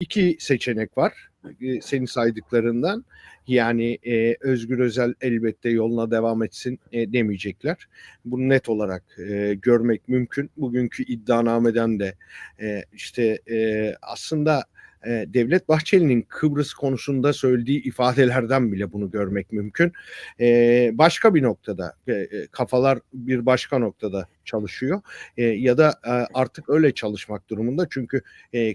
2 seçenek var, eee, senin saydıklarından. Yani, eee, Özgür Özel elbette yoluna devam etsin, eee, demeyecekler. Bunu net olarak, eee, görmek mümkün. Bugünkü iddianameden de, eee, işte, eee, aslında, eee, Devlet Bahçeli'nin Kıbrıs konusunda söylediği ifadelerden bile bunu görmek mümkün. Eee, başka bir noktada, eee, eee, kafalar bir başka noktada çalışıyor, eee, ya da, eee, artık öyle çalışmak durumunda. Çünkü,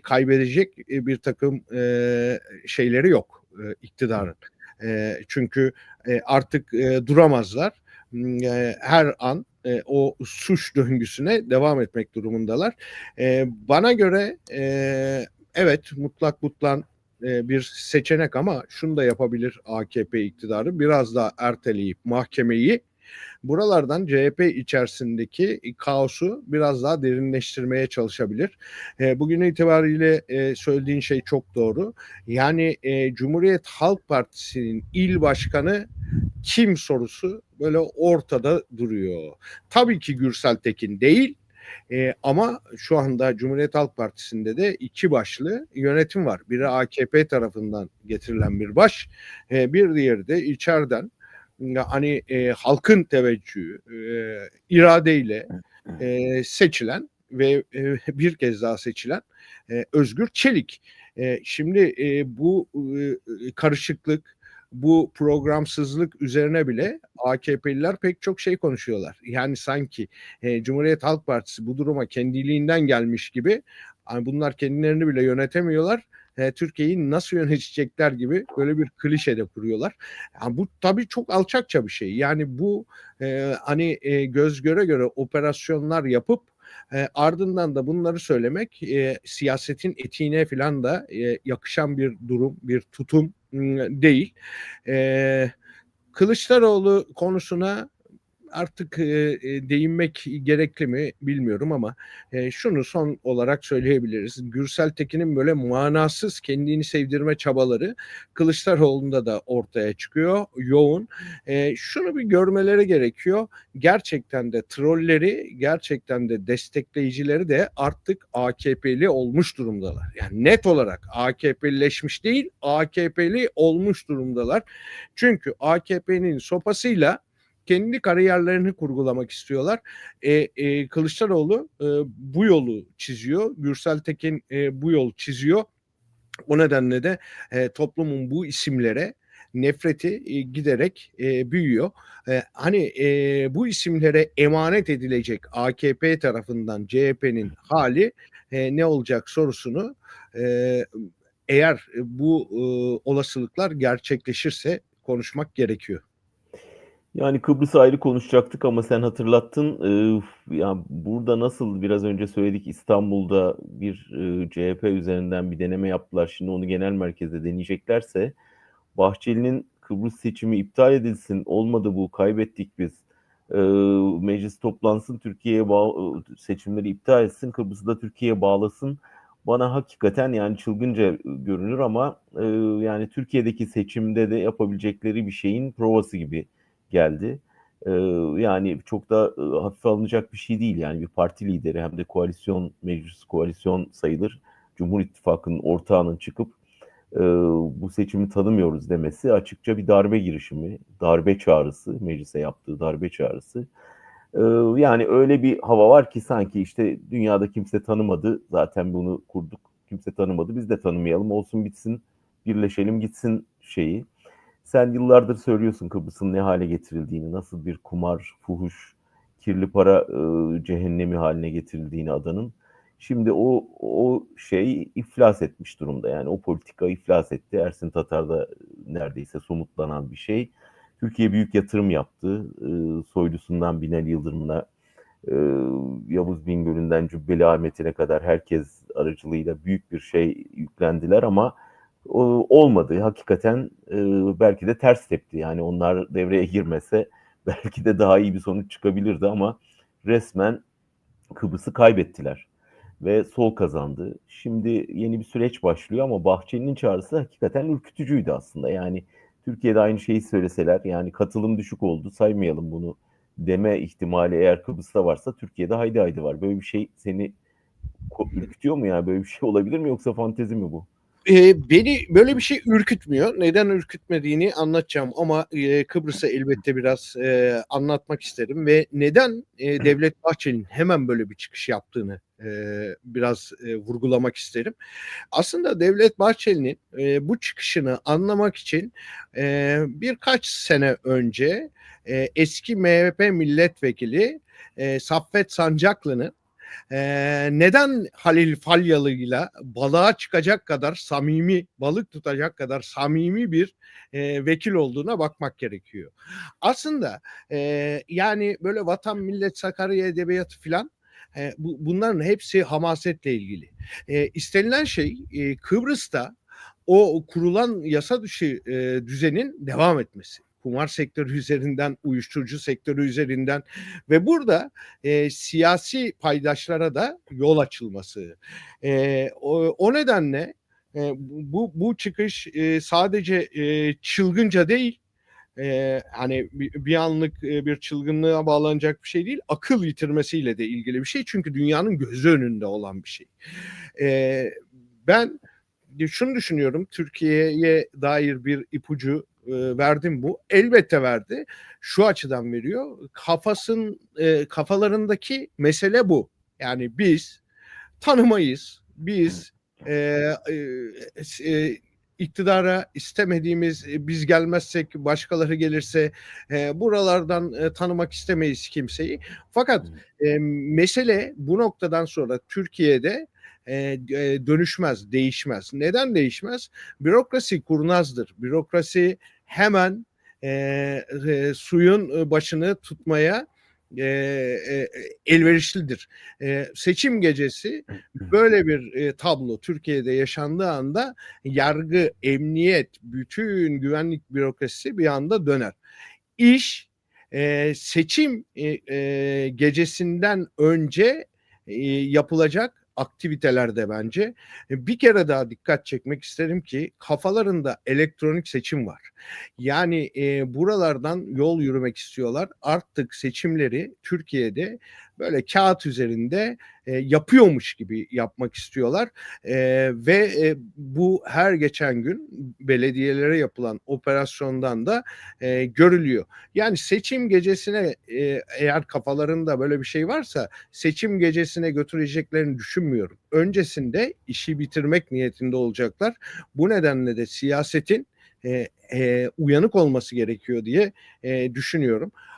kaybedecek, eee, birtakım, eee, şeyleri yok, eee, iktidarın. Çünkü, artık, duramazlar. Eee, her an, o suç döngüsüne devam etmek durumundalar. Bana göre, evet, mutlak butlan, eee, bir seçenek ama şunu da yapabilir AKP iktidarı, biraz daha erteleyip mahkemeyi buralardan CHP içerisindeki, kaosu biraz daha derinleştirmeye çalışabilir. Eee, bugün itibariyle, eee, söylediğin şey çok doğru. Yani, eee, Cumhuriyet Halk Partisi'nin il başkanı kim sorusu böyle ortada duruyor. Tabii ki Gürsel Tekin değil, eee, ama şu anda Cumhuriyet Halk Partisi'nde de 2 başlı yönetim var. Biri AKP tarafından getirilen bir baş, eee, bir diğeri de içeriden, hani, eee, halkın teveccühü, eee, iradeyle, eee, seçilen ve, eee, bir kez daha seçilen, eee, Özgür Çelik. Eee, şimdi, eee, bu, ııı, karışıklık, bu programsızlık üzerine bile AKP'liler pek çok şey konuşuyorlar. Yani sanki, eee, Cumhuriyet Halk Partisi bu duruma kendiliğinden gelmiş gibi, hani, bunlar kendilerini bile yönetemiyorlar, eee, Türkiye'yi nasıl yönetecekler gibi böyle bir klişe de kuruyorlar. Ya, bu tabii çok alçakça bir şey. Yani bu, eee, hani, eee, göz göre göre operasyonlar yapıp, eee, ardından da bunları söylemek, eee, siyasetin etiğine filan da, eee, yakışan bir durum, bir tutum, değil. Eee, Kılıçdaroğlu konusuna artık, eee, değinmek gerekli mi bilmiyorum ama, eee, şunu son olarak söyleyebiliriz. Gürsel Tekin'in böyle manasız kendini sevdirme çabaları Kılıçdaroğlu'nda da ortaya çıkıyor, yoğun. Eee, şunu bir görmeleri gerekiyor. Gerçekten de trolleri, gerçekten de destekleyicileri de artık AKP'li olmuş durumdalar. Yani net olarak AKP'lileşmiş değil, AKP'li olmuş durumdalar. Çünkü AKP'nin sopasıyla kendi kariyerlerini kurgulamak istiyorlar. Eee, eee, Kılıçdaroğlu, ııı, bu yolu çiziyor. Gürsel Tekin, eee, bu yolu çiziyor. O nedenle de, eee, toplumun bu isimlere nefreti, iii, giderek, eee, büyüyor. Eee, hani, eee, bu isimlere emanet edilecek AKP tarafından CHP'nin hâli, eee, ne olacak sorusunu, eee, eğer bu, ııı, olasılıklar gerçekleşirse konuşmak gerekiyor. Yani Kıbrıs'ı ayrı konuşacaktık ama sen hatırlattın. Iıı, ya, burada nasıl biraz önce söyledik İstanbul'da bir, ııı, CHP üzerinden bir deneme yaptılar. Şimdi onu genel merkezde deneyeceklerse Bahçeli'nin Kıbrıs seçimi iptal edilsin, olmadı bu, kaybettik biz, ııı, meclis toplansın, Türkiye'ye ııı, seçimleri iptal etsin, Kıbrıs'ı da Türkiye'ye bağlasın. Bana hakikaten yani çılgınca görünür ama, ııı, yani Türkiye'deki seçimde de yapabilecekleri bir şeyin provası gibi geldi. Yani çok da, ııı, hafife alınacak bir şey değil yani bir parti lideri hem de koalisyon, meclis koalisyon sayılır. Cumhur İttifakı'nın ortağının çıkıp, bu seçimi tanımıyoruz demesi açıkça bir darbe girişimi, darbe çağrısı, meclise yaptığı darbe çağrısı. Yani öyle bir hava var ki sanki işte dünyada kimse tanımadı, zaten bunu kurduk, kimse tanımadı, biz de tanımayalım, olsun bitsin, birleşelim gitsin şeyi. Sen yıllardır söylüyorsun Kıbrıs'ın ne hale getirildiğini, nasıl bir kumar, fuhuş, kirli para, ııı, cehennemi haline getirildiğini adanın. Şimdi o o şey iflas etmiş durumda. Yani o politika iflas etti. Ersin Tatar'da neredeyse somutlanan bir şey. Türkiye büyük yatırım yaptı. Iıı, Soylusundan Binali Yıldırım'ına, ııı, Yavuz Bingöl'ünden Cübbeli Ahmet'ine kadar herkes aracılığıyla büyük bir şey yüklendiler ama, olmadı. Hakikaten, ııı, belki de ters tepti. Yani onlar devreye girmese belki de daha iyi bir sonuç çıkabilirdi ama resmen Kıbrıs'ı kaybettiler ve sol kazandı. Şimdi yeni bir süreç başlıyor ama Bahçeli'nin çağrısı hakikaten ürkütücüydü aslında. Yani Türkiye'de aynı şeyi söyleseler, yani katılım düşük oldu, saymayalım bunu deme ihtimali eğer Kıbrıs'ta varsa Türkiye'de haydi haydi var. Böyle bir şey seni ürkütüyor mu ya? Böyle bir şey olabilir mi yoksa fantezi mi bu? Eee, beni böyle bir şey ürkütmüyor. Neden ürkütmediğini anlatacağım ama, eee, Kıbrıs'ı elbette biraz, eee, anlatmak isterim ve neden, eee, Devlet Bahçeli'nin hemen böyle bir çıkış yaptığını, eee, biraz, eee, vurgulamak isterim. Aslında Devlet Bahçeli'nin, eee, bu çıkışını anlamak için, eee, birkaç sene önce, eee, eski MHP milletvekili, eee, Saffet Sancaklı'nın, eee, neden Halil Falyalı'yla balığa çıkacak kadar samimi, balık tutacak kadar samimi bir, eee, vekil olduğuna bakmak gerekiyor. Aslında, eee, yani, böyle Vatan Millet Sakarya edebiyatı filan, eee, bu bunların hepsi hamasetle ilgili. Eee, istenilen şey, eee, Kıbrıs'ta o kurulan yasa dışı, eee, düzenin devam etmesi. Kumar sektörü üzerinden, uyuşturucu sektörü üzerinden ve burada, eee, siyasi paydaşlara da yol açılması. Eee, o o nedenle, eee, bu bu çıkış, eee, sadece, eee, çılgınca değil, eee, hani, bir bir anlık, eee, bir çılgınlığa bağlanacak bir şey değil, akıl yitirmesiyle de ilgili bir şey. Çünkü dünyanın gözü önünde olan bir şey. Eee, ben şunu düşünüyorum, Türkiye'ye dair bir ipucu, eee, verdi mi bu? Elbette verdi. Şu açıdan veriyor, kafasın eee, kafalarındaki mesele bu. Yani biz tanımayız, biz, eee, eee, s eee, iktidara istemediğimiz, biz gelmezsek başkaları gelirse, eee, buralardan, eee, tanımak istemeyiz kimseyi. Fakat, eee, mesele bu noktadan sonra Türkiye'de, eee, eee, dönüşmez, değişmez. Neden değişmez? Bürokrasi kurnazdır. Bürokrasi hemen, eee, eee, suyun, ııı, başını tutmaya, eee, eee, elverişlidir. Eee, seçim gecesi böyle bir, eee, tablo Türkiye'de yaşandığı anda yargı, emniyet, bütün güvenlik bürokrasisi bir anda döner. İş, eee, seçim, eee, eee, gecesinden önce, eee, yapılacak aktivitelerde bence. E, bir kere daha dikkat çekmek isterim ki kafalarında elektronik seçim var. Yani, eee, buralardan yol yürümek istiyorlar. Artık seçimleri Türkiye'de böyle kağıt üzerinde, eee, yapıyormuş gibi yapmak istiyorlar, eee, ve, eee, bu her geçen gün belediyelere yapılan operasyondan da, eee, görülüyor. Yani seçim gecesine, eee, eğer kafalarında böyle bir şey varsa seçim gecesine götüreceklerini düşünmüyorum. Öncesinde işi bitirmek niyetinde olacaklar. Bu nedenle de siyasetin, eee, eee, uyanık olması gerekiyor diye, eee, düşünüyorum.